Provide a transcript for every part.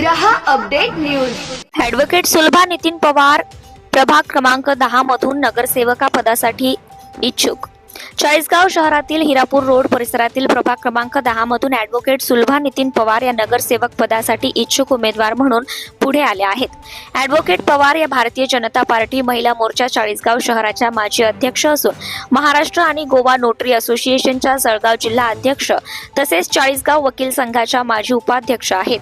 रहा update news. Advocate Sulbha Nitin Pawar प्रभाग क्रमांक दहा मधून नगरसेवका पदासाठी इच्छुक. चाळीसगाव शहरातील हिरापूर रोड परिसरातील प्रभाग क्रमांक दहा मधून ॲडव्होकेट सुलभा नितीन पवार या नगरसेवक पदासाठी इच्छुक उमेदवार म्हणून पुढे आले आहेत. ॲडव्होकेट पवार या भारतीय जनता पार्टी महिला मोर्चा चाळीसगाव शहराच्या माजी अध्यक्ष असून महाराष्ट्र आणि गोवा नोटरी असोसिएशनच्या जळगाव जिल्हा अध्यक्ष तसेच चाळीसगाव वकील संघाच्या माजी उपाध्यक्ष आहेत.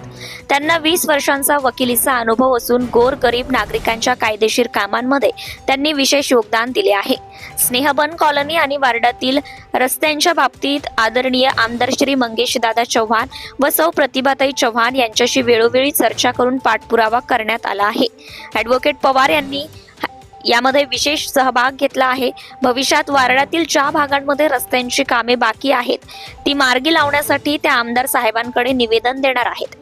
त्यांना वीस वर्षांचा वकिलीचा अनुभव असून गोर गरीब नागरिकांच्या कायदेशीर कामांमध्ये त्यांनी विशेष योगदान दिले आहे. स्नेहबन कॉलनी आणि वार्डातील रस्त्यांच्या बाबतीत आदरणीय आमदार श्री मंगेश दादा चव्हाण व सौ प्रतिभाताई चव्हाण यांच्याशी वेळोवेळी चर्चा करून पाठपुरावा करण्यात आला आहे. ॲडव्होकेट पवार यांनी यामध्ये विशेष सहभाग घेतला आहे. भविष्यात वारडातील ज्या भागांमध्ये रस्त्यांची कामे बाकी आहेत ती मार्गी लावण्यासाठी त्या आमदार साहेबांकडे निवेदन देणार आहेत.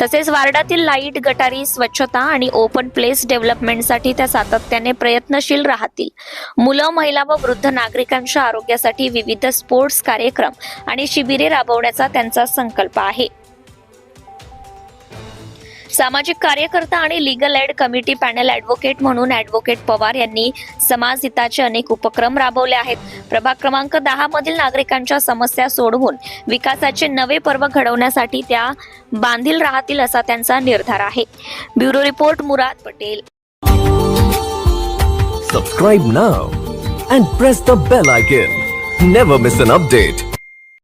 तसेच वार्डातील लाइट गटारी स्वच्छता आणि ओपन प्लेस डेव्हलपमेंटसाठी त्या सातत्याने प्रयत्नशील राहतील. मुलं महिला व वृद्ध नागरिकांच्या आरोग्यासाठी विविध स्पोर्ट्स कार्यक्रम आणि शिबिरे राबवण्याचा त्यांचा संकल्प आहे. सामाजिक कार्यकर्ता आणि legal aid committee panel advocate म्हणून ॲडव्होकेट पवार यांनी समाज हिताचे अनेक उपक्रम राबवले आहेत. प्रभाग क्रमांक दहा मधील नागरिकांच्या समस्या सोडवून विकासाचे नवे पर्व घडवण्यासाठी त्या बांधील राहतील असा त्यांचा निर्धार आहे. Bureau report Murad Patel. Subscribe now and press the bell icon never miss an update